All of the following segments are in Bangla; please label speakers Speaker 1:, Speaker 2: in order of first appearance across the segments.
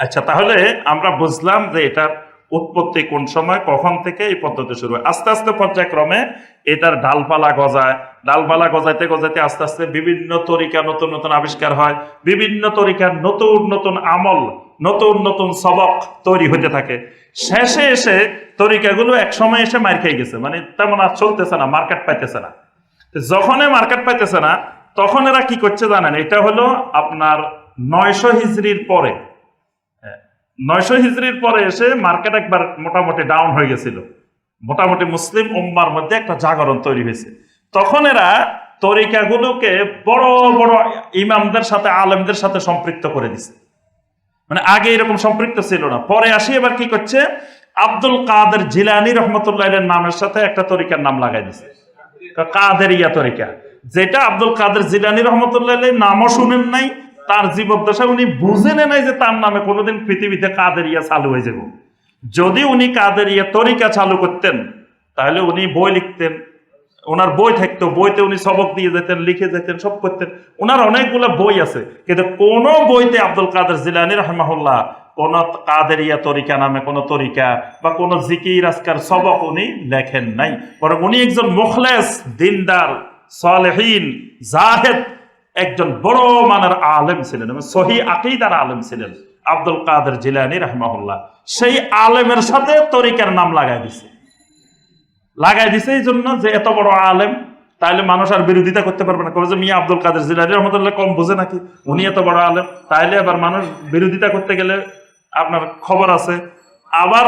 Speaker 1: আচ্ছা তাহলে আমরা বুঝলাম যে এটার উৎপত্তি কোন সময়, কখন থেকে এই পদ্ধতি শুরু হয়। আস্তে আস্তে পর্যায়ক্রমে এটার ডালপালা গজায়। ডালপালা গজাইতে গজাইতে আস্তে আস্তে বিভিন্ন তরিকা নতুন নতুন আবিষ্কার হয়, বিভিন্ন তরিকার নতুন নতুন আমল, নতুন নতুন সবক তৈরি হতে থাকে। শেষে এসে তরিকাগুলো এক সময় এসে মার খেয়ে গেছে মানে তেমন আর চলতেছে না, মার্কেট পাইতেছে না। যখনই মার্কেট পাইতেছে না, তখন এরা কি করছে জানেন? এটা হলো আপনার নয়শো হিজড়ির পরে নয়শো হিজড়ির পরে এসে মার্কেট একবার মোটামুটি ডাউন হয়ে গেছিল। মোটামুটি মুসলিম উম্মার মধ্যে একটা জাগরণ তৈরি হয়েছে। তখন এরা তরিকাগুলোকে বড় বড় ইমামদের সাথে, আলেমদের সাথে সম্পৃক্ত করে দিছে। মানে আগে এরকম সম্পৃক্ত ছিল না। পরে আসি এবার কি করছে? আব্দুল কাদের জিলানি রহমতুল্লাহ নামের সাথে একটা তরিকার নাম লাগাই দিছে। কাদের ইয়া তরিকা। যেটা আব্দুল কাদের জিলানি রহমতুল্লাহ নামও শুনেন নাই তার জীবদ্দশা উনি বুঝেন নাই যে তার নামে কোনোদিন পৃথিবীতে কাদেরিয়া চালু হয়ে যাব। যদি উনি কাদেরিয়া তরিকা চালু করতেন, তাহলে উনি বই লিখতেন, ওনার বই থাকতো, বইতে উনি সবক দিয়ে যেতেন, লিখে যেতেন, সব করতেন। ওনার অনেকগুলো বই আছে, কিন্তু কোন বইতে আব্দুল কাদের জিলানি রহমাহুল্লাহ, কোন কাদেরিয়া তরিকা নামে কোন তরিকা বা কোন জিকির, আজকার সবক উনি লেখেন নাই। বরং উনি একজন মুখলেস, দিনদার, সালেহীন, জাহেদ একজন বড় মানের আলেম ছিলেন এবং সহি আকিদার আলেম ছিলেন আব্দুল কাদের জিলানি রহমাহুল্লাহ। সেই আলেমের সাথে তরিকার নাম লাগাই দিছে। লাগাই দিছে এই জন্য যে এত বড় আলেম, তাইলে মানুষ আর বিরোধিতা করতে পারবে না। কবে যে মিয়া আব্দুল কাদের জিলানি রহমতুল্লাহ কম বোঝে নাকি? উনি এত বড় আলেম, তাইলে আবার মানুষ বিরোধিতা করতে গেলে আপনার খবর আছে। আবার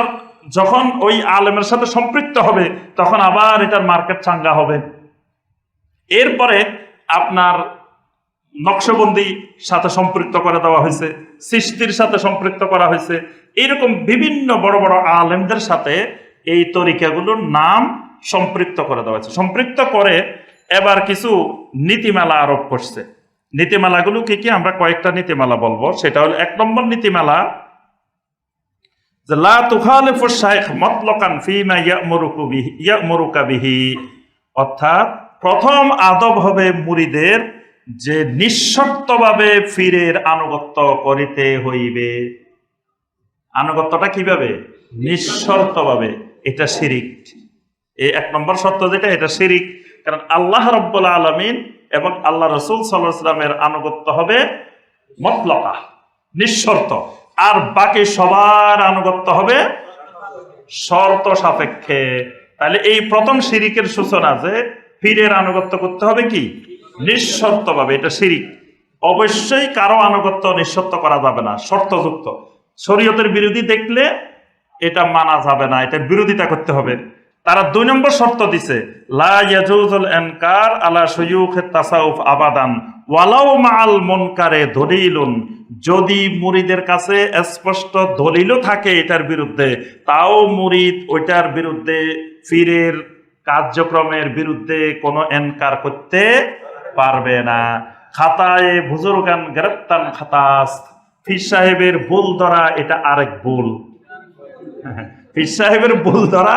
Speaker 1: যখন ওই আলেমের সাথে সম্পৃক্ত হবে, তখন আবার এটার মার্কেট চাঙ্গা হবে। এরপরে আপনার নকশবন্দি সাথে সম্পৃক্ত করে দেওয়া হয়েছে, সৃষ্টির সাথে সম্পৃক্ত করা হয়েছে। এরকম বিভিন্ন বড় বড় আলেমদের সাথে এই তরিকাগুলোর নাম সম্পৃক্ত করে দেওয়া হয়েছে। সম্পৃক্ত করে এবার কিছু নীতিমালা আরোপ করছে। নীতিমালাগুলো কি কি? আমরা কয়েকটা নীতিমালা বলব। সেটা হলো এক নম্বর নীতিমালা অর্থাৎ প্রথম আদব হবে মুরিদের যে নিঃশর্তভাবে ফিরের আনুগত্য করিতে হইবে। আনুগত্যটা কীভাবে? নিঃশর্তভাবে। এটা শিরিক। এই এক নম্বর সত্য যেটা, এটা শিরিক। কারণ আল্লাহ রব্বুল আলমিন এবং আল্লাহ রসুল সাল্লাহ সাল্লামের আনুগত্য হবে মতলকা, নিঃশর্ত। আর বাকি সবার আনুগত্য হবে শর্ত সাপেক্ষে। তাহলে এই প্রথম শিরিকের সূচনা যে পীরের আনুগত্য করতে হবে কি? নিঃশর্তভাবে এটা শিরিক। অবশ্যই কারও আনুগত্য নিঃশর্ত করা যাবে না, শর্তযুক্ত। শরীয়তের বিরোধী দেখলে এটা মানা যাবে না এটা বিরোধিতা করতে হবে। তারা দুই নম্বর শর্ত দিছে আবাদান মাআল মুনকারে যদি মুরিদের কাছে স্পষ্ট দলিলও থাকে এটার বিরুদ্ধে, তাও মুরিদ ওইটার বিরুদ্ধে ফিরের কার্যক্রমের বিরুদ্ধে কোনো এনকার করতে পারবে না। খাতায় বুজুর্গান গ্রেপ্তান খাতাস ফির সাহেবের ভুল ধরা, এটা আরেক ভুল। ফির সাহেবের ভুল ধরা,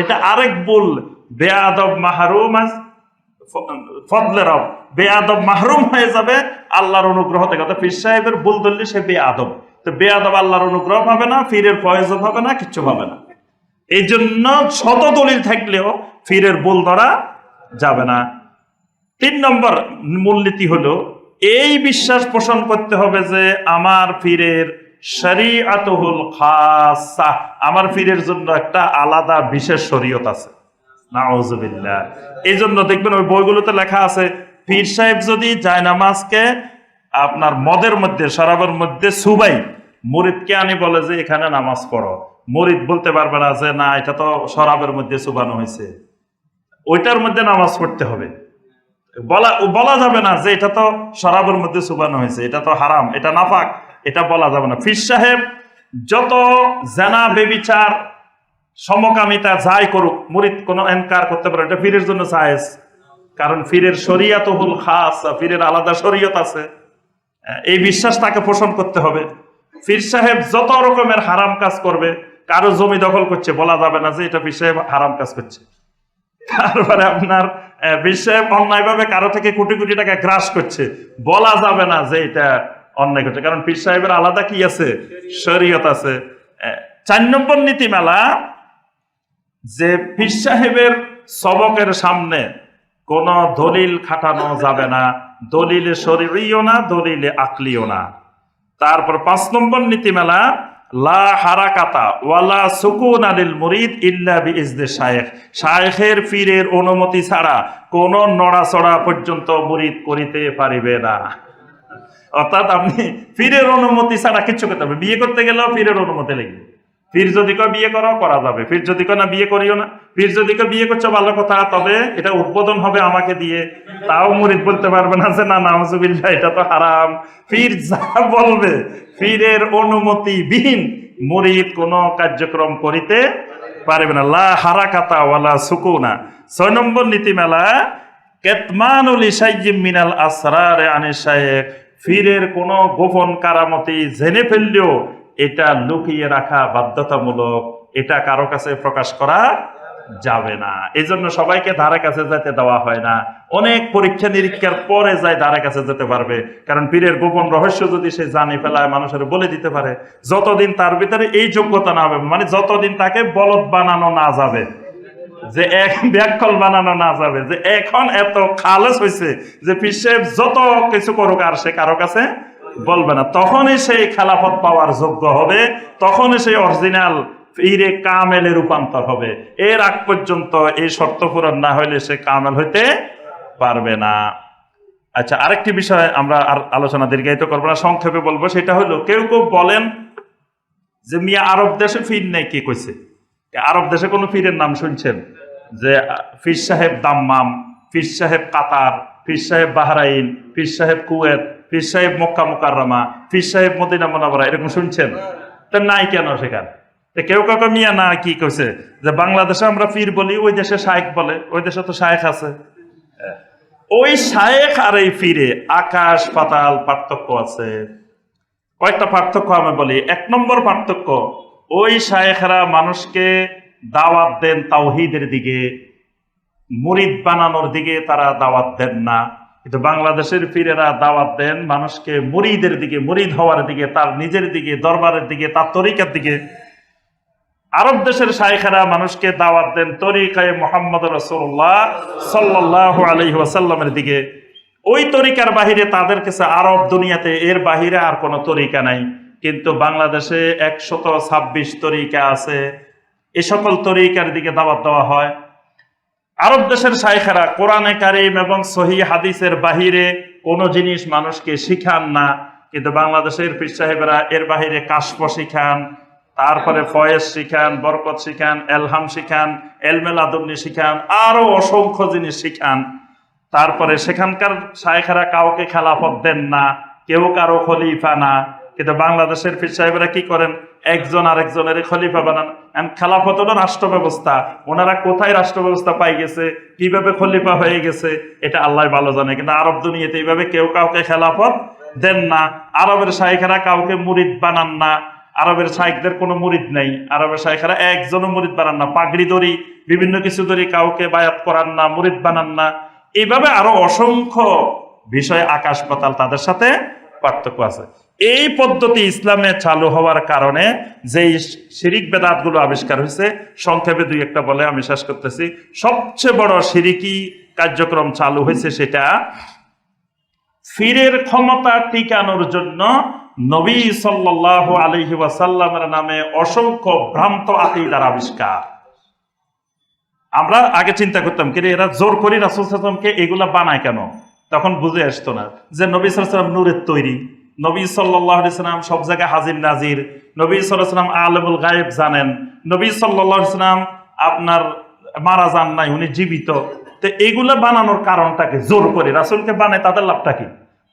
Speaker 1: এটা আরেক ভুল। বেয়াদব মাহরুম ফদলে রব। বেয়াদব মাহরুম হয়ে যাবে আল্লাহর অনুগ্রহ থেকে। পীর সাহেবের ভুল ধরলে সে বেয়াদব। তো বেয়াদব আল্লাহর অনুগ্রহ পাবে না ফিরের ফয়েজ হবে না, কিচ্ছু পাবে না। এই জন্য শত দলিল থাকলেও ফিরের ভুল ধরা যাবে না। তিন নম্বর মূলনীতি হলো, এই বিশ্বাস পোষণ করতে হবে যে আমার ফিরের শরীআতুল খাসা, আমার ফিরের জন্য একটা আলাদা বিশেষ শরীয়ত আছে। নাউজুবিল্লাহ। এই জন্য দেখবেন ওই বইগুলোতে লেখা আছে, পীর সাহেব যদি জায়নামাজকে আপনার মদের মধ্যে, শরাবের মধ্যে সুবাই, মুরিদকে আনি বলে যে এখানে নামাজ পড়ো। মুরিদ বলতে পারবে না যে, না, এটা তো শরাবের মধ্যে সুবানো হয়েছে। ওইটার মধ্যে নামাজ পড়তে হবে। বলা যাবে না যে এটা তো শরাবের মধ্যে সুবানো হয়েছে, এটা তো হারাম, এটা নাফাক এটা বলা যাবে না। ফির সাহেব, যত জানা, বেবিচার, সমকামিতা যাই করুক, মুরিদ কোনো এনকার করতে পারে এটা ফিরের জন্য জায়েজ। কারণ ফিরের শরিয়াত হুল খাস, ফিরের আলাদা শরীয়ত আছে। এই বিশ্বাস তাকে পোষণ করতে হবে। ফির সাহেব, যত রকমের হারাম কাজ করবে, কারও জমি দখল করছে, বলা যাবে না যে এটা ফির সাহেব হারাম কাজ করছে। তারপরে আপনার সাহেব অন্যায়ভাবে কারও থেকে কোটি কোটি টাকা গ্রাস করছে। বলা যাবে না যে এটা অন্যায় করছে, কারণ পীর সাহেবের আলাদা কি আছে? শরীয়ত আছে। চার নম্বর নীতিমালা, যে পীর সাহেবের সবকের সামনে কোন দলিল খাটানো যাবে না, দলিলে শরীরীয় না, দলিলে আকলিও না। তারপর পাঁচ নম্বর নীতিমালা লা হারাকাতা ওয়ালা সুকুন আলিল মুরিদ ইল্লা বিইজনে শায়েখ। শায়েখের পীরের অনুমতি ছাড়া কোন নড়াচড়া পর্যন্ত মুরিদ করিতে পারিবে না। অর্থাৎ আপনি পীরের অনুমতি ছাড়া কিচ্ছু করতে পারবেন। বিয়ে করতে গেলেও পীরের অনুমতি লাগবে। পীর যদি কেউ বিয়ে করো, করা যাবে। পীর যদি কেউ না, বিয়ে করিও না। পীর যদি কেউ বিয়ে করছ, ভালো কথা, তবে এটা উদ্বোধন হবে আমাকে দিয়ে। তাও মুরিদ বলতে পারবে না যে, না নামজুবিল্লাহ এটা তো হারাম। পীর যা বলবে পীরের অনুমতি বিহীন মুরিদ কোনো কার্যক্রম করিতে পারবে না। লা হারাকাতা ওয়ালা সুকুনা। ছয় নম্বর নীতিমেলা, কেতমানুল ইসাইয়িম মিনাল আসরার আনিস শায়েখ। ফিরের কোনো গোপন কারামতি জেনে ফেললেও এটা লুকিয়ে রাখা বাধ্যতামূলক, এটা কারও কাছে প্রকাশ করা যাবে না। এই জন্য সবাইকে ধারে কাছে যেতে দেওয়া হয় না। অনেক পরীক্ষা নিরীক্ষার পরে যায় ধারে কাছে যেতে পারবে। কারণ পীরের গোপন রহস্য যদি সে জানি ফেলায়, মানুষের বলে দিতে পারে, যতদিন তার ভিতরে এই যোগ্যতা না হবে মানে যতদিন তাকে বলদ বানানো না যাবে, যে এক ব্যাকল বানানো না যাবে, যে এখন এত খালেস হয়েছে যে পীর সাহেব যত কিছু করুক আর সে কারও কাছে বলবে না। তখনই সেই খেলাফত পাওয়ার যোগ্য হবে, তখনই সেই অরিজিনাল ফিরে কামেলে রূপান্তর হবে। এর আগ পর্যন্ত এই শর্ত পূরণ না হইলে সে কামেল হইতে পারবে না। আচ্ছা আরেকটি বিষয় আমরা আর আলোচনা দীর্ঘায়িত করব না, সংক্ষেপে বলব, সেটা হলো, কেউ কেউ বলেন যে মিয়া আরব দেশে ফির নেই, কে কইছে? আরব দেশে কোনো ফিরের নাম শুনছেন? যে ফির সাহেব দাম্মাম ফির সাহেব কাতার ফির সাহেব বাহরাইন ফির সাহেব কুয়েত পীর সাহেব মক্কা মুকাররমা পীর সাহেব মদিনা মোনাবরা এরকম শুনছেন? তা নাই কেন সেখানে? কেউ কাউকে মিয়া না কি কইছে? যে বাংলাদেশে আমরা পীর বলি ওই দেশে শায়েক বলে ওই দেশে তো শায়েক আছে। ওই শায়েক আর এই ফিরে আকাশ পাতাল পার্থক্য আছে। কয়েকটা পার্থক্য আমি বলি। এক নম্বর পার্থক্য ওই শায়েখরা মানুষকে দাওয়াত দেন তাওহিদের দিকে মুরিদ বানানোর দিকে তারা দাওয়াত দেন না। কিন্তু বাংলাদেশের পীরেরা দাওয়াত দেন মানুষকে মরিদের দিকে, মরিদ হওয়ার দিকে, তার নিজের দিকে, দরবারের দিকে, তার তরিকার দিকে। আরব দেশের শাইখেরা মানুষকে দাওয়াত দেন তরিকায় মোহাম্মদ রসুল্লাহ সাল্লাহ আলহি ওয়াসাল্লামের দিকে। ওই তরিকার বাহিরে তাদের কাছে আরব দুনিয়াতে এর বাহিরে আর কোনো তরিকা নাই। কিন্তু বাংলাদেশে একশত ছাব্বিশ তরিকা আছে। এ সকল তরিকার দিকে দাওয়াত দেওয়া হয়। আরব দেশের শাইখেরা কোরআনে কারিম এবং সহি হাদিসের বাহিরে কোনো জিনিস মানুষকে শিখান না। কিন্তু বাংলাদেশের পীর সাহেবেরা এর বাহিরে কাশপ শিখান, তারপরে ফয়েজ শিখান, বরকত শিখান, এলহাম শিখান এলমেল আদমনি শিখান, আরও অসংখ্য জিনিস শিখান। তারপরে সেখানকার শায়েখেরা কাউকে খেলাফত দেন না, কেউ কারও খলিফা না। কিন্তু বাংলাদেশের পীর সাহেবরা কি করেন? একজন আরেকজনের খলিফা বানান। খেলাফত হলো রাষ্ট্র ব্যবস্থা ওনারা কোথায় রাষ্ট্র ব্যবস্থা পাই গেছে? কীভাবে খলিফা হয়ে গেছে? এটা আল্লাহ ভালো জানে। কিন্তু আরব দুনিয়াতে এইভাবে কেউ কাউকে খেলাফত দেন না। আরবের শাহেখেরা কাউকে মুরিদ বানান না। আরবের শাহেকদের কোনো মুরিদ নেই। আরবের শাহেখেরা একজনও মুরিদ বানান না। পাগড়ি দড়ি, বিভিন্ন কিছু দড়ি কাউকে বায়াত করান না, মুরিদ বানান না। এইভাবে আরও অসংখ্য বিষয় আকাশ পাতাল তাদের সাথে পার্থক্য আছে। এই পদ্ধতি ইসলামে চালু হওয়ার কারণে যে শিরিক বেদাতগুলো আবিষ্কার হয়েছে, সংক্ষেপে দুই একটা বলে আমি শেষ করতেছি। সবচেয়ে বড় শিরিকি কার্যক্রম চালু হয়েছে সেটা ফিরের ক্ষমতা টিকানোর জন্য নবী সাল্লাহ আলহি ওয়াসাল্লামের নামে অসংখ্য ভ্রান্ত আকিদার আবিষ্কার। আমরা আগে চিন্তা করতাম কিন্তু এরা জোর করি রাসুল সাল্লামকে এগুলা বানায় কেন? তখন বুঝে আসতো না যে নবী সাল্লাম নূরের তৈরি। নবী সাল্লাম সব জায়গায় হাজির নাজির। নবী সাল্লাম আলমুল গায়েব জানেন। নবী সাল্লাম আপনার মারা যান নাই, উনি জীবিত। তো এগুলা বানানোর কারণটাকে জোর করে রাসুলকে বানায় তাদের লাভটা কি?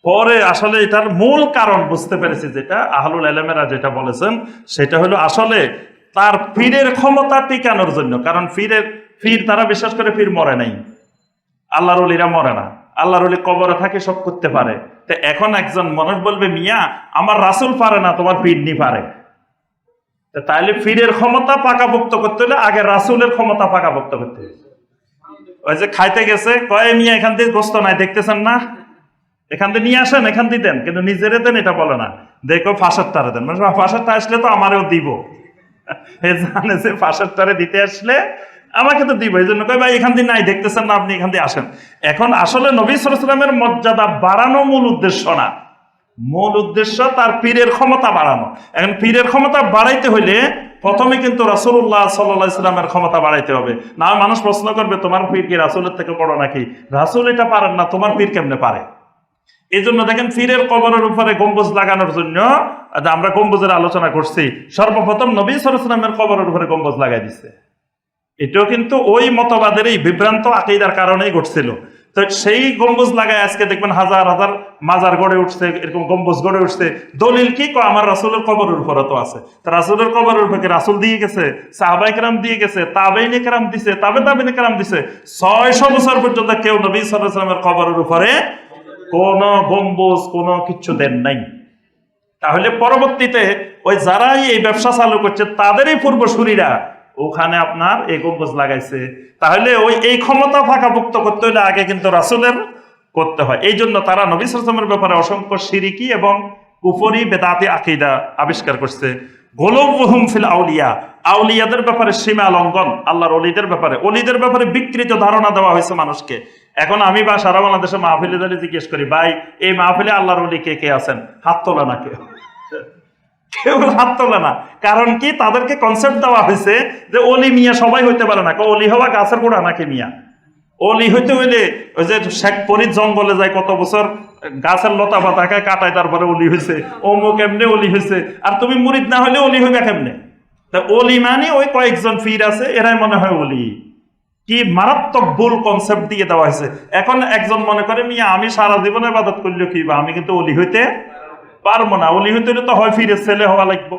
Speaker 1: পরে আসলে এটার মূল কারণ বুঝতে পেরেছি যেটা আহলুল আলমেরা যেটা বলেছেন, সেটা হলো আসলে তার পীরের ক্ষমতা টিকানোর জন্য। কারণ ফিরের, ফির, তারা বিশ্বাস করে ফির মরে নাই। আল্লাহর মরে না। আল্লাহর অলি কবরে থাকে, সব করতে পারে। তো এখন একজন মানুষ বলবে, মিয়া, আমার রাসুল পারে না, তোমার পীর নি পারে। তো তাইলে ফিরের ক্ষমতা পাকাভুক্ত করতে হলে আগে রাসুলের ক্ষমতা পাকাভুক্ত করতে হবে। ওই যে খাইতে গেছে, কয়ে মিয়া, এখান থেকে গোস্ত নাই, দেখতেছেন না? এখান থেকে নিয়ে আসেন, এখান দিয়ে দেন, কিন্তু নিজেরে দেন, এটা বলে না। দেখো ফাঁসার তারে দেন। মানে ফাঁসারটা আসলে তো আমারও দিব। জানে যে ফাঁসার তারে দিতে আসলে আমাকে তো দিব, এই জন্য কই ভাই, এখান দিয়ে নাই, দেখতেছেন না আপনি, এখান দিয়ে আসেন। এখন আসলে নবী সালামের মর্যাদা বাড়ানো মূল উদ্দেশ্য না। মূল উদ্দেশ্য তার পীরের ক্ষমতা বাড়ানো। এখন পীরের ক্ষমতা বাড়াইতে হইলে প্রথমে কিন্তু রাসুল্লাহ সাল্লাহ ইসলামের ক্ষমতা বাড়াইতে হবে। না মানুষ প্রশ্ন করবে, তোমার পীর কি রাসুলের থেকে বড় নাকি? রাসুল এটা পারেন না, তোমার পীর কেমনে পারে? এই জন্য দেখেন পীরের কবরের উপরে গম্বুজ লাগানোর জন্য আমরা গম্বুজের আলোচনা করছি। সর্বপ্রথম নবী সরসলামের কবরের উপরে গম্বুজ লাগাই দিচ্ছে এটাও কিন্তু ওই মতবাদের এই বিভ্রান্ত আকিদার কারণেই ঘটছিল। তো সেই গম্বুজ লাগায় আজকে দেখবেন হাজার হাজার মাজার গড়ে উঠছে, এরকম গম্বুজ গড়ে উঠছে। দলিল কি? আমার রাসুলের কবরের উপরে তো আছে। তা রাসুলের কবরের উপরে রাসুল দিয়ে গেছে? সাহাবাই কেরাম দিয়ে গেছে? তাবেইনে কেরাম দিছে? তাবে তাবেইনে কেরাম দিছে? ছয়শো বছর পর্যন্ত কেউ নবী সাল্লামের কবরের উপরে কোন গম্বুজ, কোনো কিছু দেন নাই। তাহলে পরবর্তীতে ওই যারাই এই ব্যবসা চালু করছে, তাদেরই পূর্বসূরীরা ওখানে আপনার এই গম্বুজ লাগাইছে। তাহলে ওই, এই ক্ষমতা ফাঁকাভুক্ত করতে হলে আগে কিন্তু রাসুলের করতে হয়। এই জন্য তারা নবী ব্যাপারে অসংখ্য সিরিকি এবং উপরি বেদাতি আকিদা আবিষ্কার করছে। গোলবহুম ফিল আউলিয়া। আউলিয়াদের ব্যাপারে সীমা লঙ্ঘন, আল্লাহর অলিদের ব্যাপারে। অলিদের ব্যাপারে বিকৃত ধারণা দেওয়া হয়েছে মানুষকে। এখন আমি বা সারা বাংলাদেশে মাহফিলে জিজ্ঞেস করি, ভাই, এই মাহফিলে আল্লাহর অলি কে কে আছেন? হাত তোলা না কেউ। কেউ হাত তোলে না। কারণ কি? তাদেরকে কনসেপ্ট দেওয়া হয়েছে যে অলি মিয়া সবাই হইতে পারে না। অলি হওয়া গাছের গোড়া নাকি মিয়া? অলি হইতে হইলে ওই যে শেখ ফরিদ জঙ্গলে যায় কত বছর, গাছের লতা পাতাকে কাটায়, তারপরে অলি হয়েছে অমুক এমনি অলি হয়েছে আর তুমি মুরিদ না হলে অলি হইবে কেমনে? তা অলি মানে ওই কয়েকজন ফির আছে, এরাই মনে হয় অলি। কি মারাত্মক ভুল কনসেপ্ট দিয়ে দেওয়া হয়েছে। এখন একজন মনে করে, মিয়া, আমি সারা জীবনে বাদত করলে কি বা? আমি কিন্তু অলি হইতে পারব না। অলি হইতে তো হয় ফিরে ছেলে হওয়া লাগবো।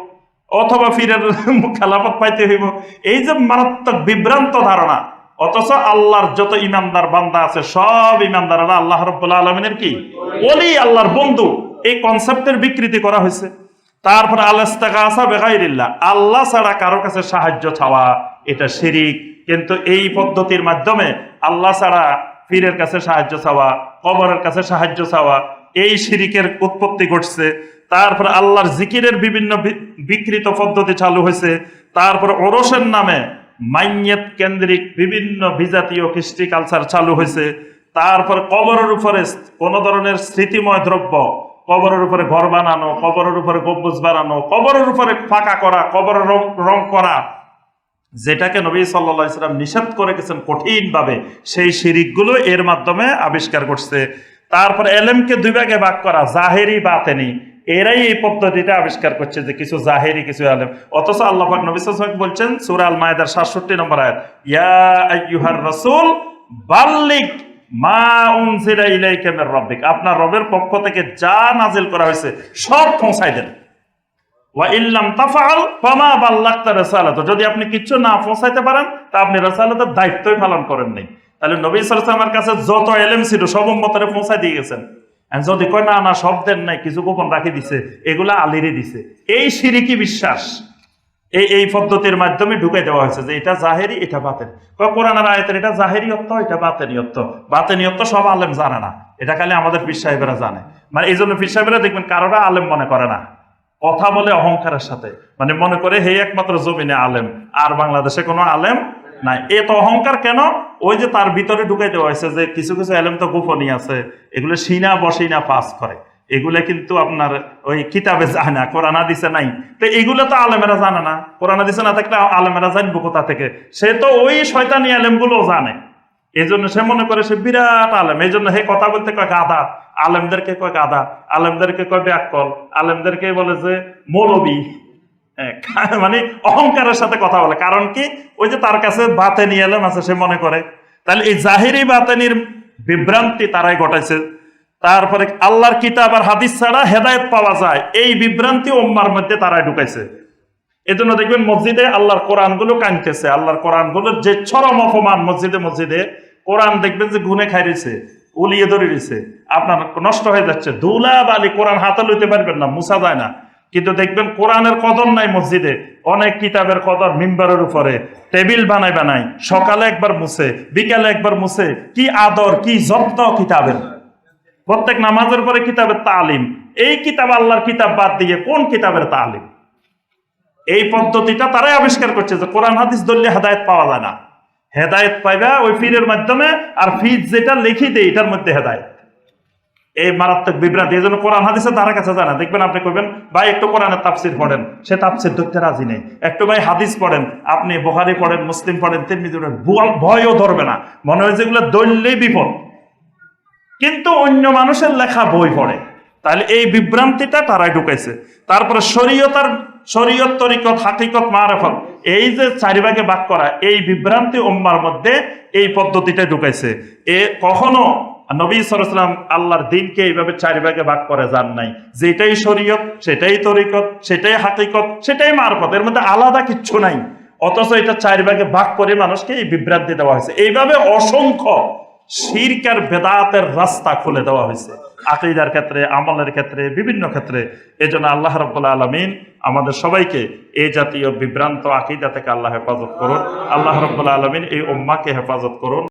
Speaker 1: অথবা ফিরের খেলাপথ পাইতে হইব। এই যে মারাত্মক বিভ্রান্ত ধারণা, অথচ আল্লাহর যত ইমানদার বান্দা আছে, সব ইমানদাররা আল্লাহ রব্বুল আলমিনের কি? অলি আল্লাহর বন্ধু। এই কনসেপ্টের বিকৃতি করা হয়েছে তারপর আল্লাহ বেগাইরিল্লাহ আল্লাহ ছাড়া কারও কাছে সাহায্য চাওয়া, এটা শিরিক। কিন্তু এই পদ্ধতির মাধ্যমে আল্লাহ ছাড়া ফিরের কাছে সাহায্য চাওয়া, কবরের কাছে সাহায্য চাওয়া এই শিরিকের উৎপত্তি ঘটছে। তারপর আল্লাহর জিকিরের বিভিন্ন বিকৃত পদ্ধতি চালু হয়েছে। তারপর ওরসের নামে মাইয়েত কেন্দ্রিক বিভিন্ন বিজাতীয় কৃষ্টি কালচার চালু হয়েছে। তারপর কবরের উপরে কোন ধরনের স্মৃতিময় দ্রব্য, কবরের উপরে ঘর বানানো, কবরের উপরে গম্বুজ বানানো, কবরের উপরে ফাঁকা করা, কবরের রং রং করা, যেটাকে নবী সাল্লা ইসলাম নিষেধ করে গেছেন কঠিনভাবে, সেই শিরিকগুলো এর মাধ্যমে আবিষ্কার করছে। তারপর এলেমকে দুই ভাগে ভাগ করা, জাহেরি, বাতেনি। এরাই এই পদ্ধতিটা আবিষ্কার করছে যে কিছু জাহেরি, কিছু আলেম অথচ আল্লাহ পাক নবী বলছেন সুরাল মায়েদার সাতষট্টি নম্বর আয়াত, ইয়া রাসূল বাল্লিক মা উনজিলা ইলাইকা মির রাব্বিক। আপনার রবের পক্ষ থেকে যা নাজিল করা হয়েছে, সব পৌঁছাই দেন। ওয়া ইল্লাম তাফআল, ফামা বাল্লাগতা রিসালাত। যদি আপনি কিচ্ছু না পৌঁছাইতে পারেন, তা আপনি রিসালাতের দায়িত্বই পালন করেন নাই। তাহলে নবী ওয়াসাল্লামের কাছে যত এলেম ছিল সব উম্মতরে পৌঁছাই দিয়ে গেছেন। যদি কয়, না না, সব দেন নাই, কিছু গোপন রাখি দিছে, এগুলা আলিরে দিছে। এই শিরিকি বিশ্বাস, এই এই পদ্ধতির মাধ্যমে ঢুকে দেওয়া হয়েছে যে এটা জাহেরি, এটা বাতেন। কোরআনের আয়াতের এটা জাহেরি অর্থ এটা বাতেনি অর্থ বাতেনি অর্থ সব আলেম জানে না। এটা খালি আমাদের পীর সাহেবেরা জানে। মানে এই জন্য পীর সাহেবেরা দেখবেন কারোরা আলেম মনে করে না। কথা বলে অহংকারের সাথে। মানে মনে করে, হে একমাত্র জমিনে আলেম, আর বাংলাদেশে কোনো আলেম নাই। এ তো অহংকার কেন? ওই যে তার ভিতরে ঢুকাই দেওয়া হয়েছে যে কিছু কিছু আলেম তো গোপনই আছে, এগুলো সিনা বসিনা পাস করে। এগুলা কিন্তু আপনার ওই কিতাবে যায় না, কোরআনা দিছে নাই। তো এগুলো তো আলেমেরা জানে না। কোরআনা দিছে না থাকলে আলেমেরা জানব কোথা থেকে? সে তো ওই শয়তানি আলেমগুলো জানে। এই জন্য সে মনে করে সে বিরাট আলেম। এই জন্য হে কথা বলতে কয় গাধা। আলেমদেরকে কয় গাধা। আলেমদেরকে কয় ব্যাকল। আলেমদেরকে বলে যে মৌলবী। মানে অহংকারের সাথে কথা বলে। কারণ কি? ওই যে তার কাছে বাতে নিয়ে এলাম আছে, সে মনে করে। তাহলে এই জাহিরি বাতেনির বিভ্রান্তি তারাই ঘটাইছে। তারপরে আল্লাহর কিতাব আর হাদিস ছাড়া হেদায়েত পাওয়া যায়। এই বিভ্রান্তি ওম্মার মধ্যে তারাই ঢুকাইছে। এজন্য দেখবেন মসজিদে আল্লাহর কোরআনগুলো কানতেছে আল্লাহর কোরআনগুলোর যে চরম অপমান মসজিদে মসজিদে, কোরআন দেখবেন যে গুনে খাইছে উলিয়ে ধরে দিছে আপনার নষ্ট হয়ে যাচ্ছে। দুলা বালি কোরআন হাতে লইতে পারবেন না মুসা যায় না। কিন্তু দেখবেন কোরআনের কদর নাই মসজিদে, অনেক কিতাবের কদর মিম্বারের উপরে। টেবিল বানাই বানাই সকালে একবার মুছে, বিকালে একবার মুছে, কি আদর, কি যত্ন কিতাবের। প্রত্যেক নামাজের পরে কিতাবের তালিম, এই কিতাব আল্লাহর কিতাব বাদ দিয়ে কোন কিতাবের তালিম? এই পদ্ধতিটা তারাই আবিষ্কার করছে যে কোরআন, হাদিস ধরলে হেদায়ত পাওয়া যায় না। হেদায়ত পাইবা ওই পীরের মাধ্যমে, আর ফিজ যেটা লিখি দেয় এটার মধ্যে হেদায়ত। এই মারাত্মক বিভ্রান্তি, এই জন্য কোরআন হাদিসের ধারা কাছে জানা। দেখবেন আপনি করবেন ভাই, একটু কোরআনের তাফসির পড়েন। সে তাফসির ধরতে রাজি নেই। একটু ভাই হাদিস পড়েন। আপনি বোহারি পড়েন, মুসলিম পড়েন তেমনি পড়েন ভয়ও ধরবে না। মনে হয় যেগুলো দললেই বিপদ। কিন্তু অন্য মানুষের লেখা বই পড়ে। তাহলে এই বিভ্রান্তিটা তারাই ঢুকাইছে। তারপরে শরীয়তার, শরীয়ত তরিকত, হাকিকত, মারাফত, এই যে চারিভাগে ভাগ করা, এই বিভ্রান্তি উম্মার মধ্যে এই পদ্ধতিটা ঢুকাইছে। এ কখনো নবী সরাসলাম আল্লাহর দিনকে এইভাবে চারি ভাগে করে যান নাই। যেটাই শরীয়ত, সেটাই তরিকত, সেটাই হাকিকত, সেটাই মারফত, এর মধ্যে আলাদা কিচ্ছু নাই। অথচ এটা চারি ভাগে করে মানুষকে এই বিভ্রান্তি দেওয়া হয়েছে। এইভাবে অসংখ্য শিরকার বেদাতের রাস্তা খুলে দেওয়া হয়েছে। আকিদার ক্ষেত্রে, আমলের ক্ষেত্রে, বিভিন্ন ক্ষেত্রে। এই জন্য আল্লাহ রব্বুল্লাহ আলমিন আমাদের সবাইকে এই জাতীয় বিভ্রান্ত আকিদা থেকে আল্লাহ হেফাজত করুন। আল্লাহ রব্বুল্লাহ আলমিন এই উম্মাকে হেফাজত করুন।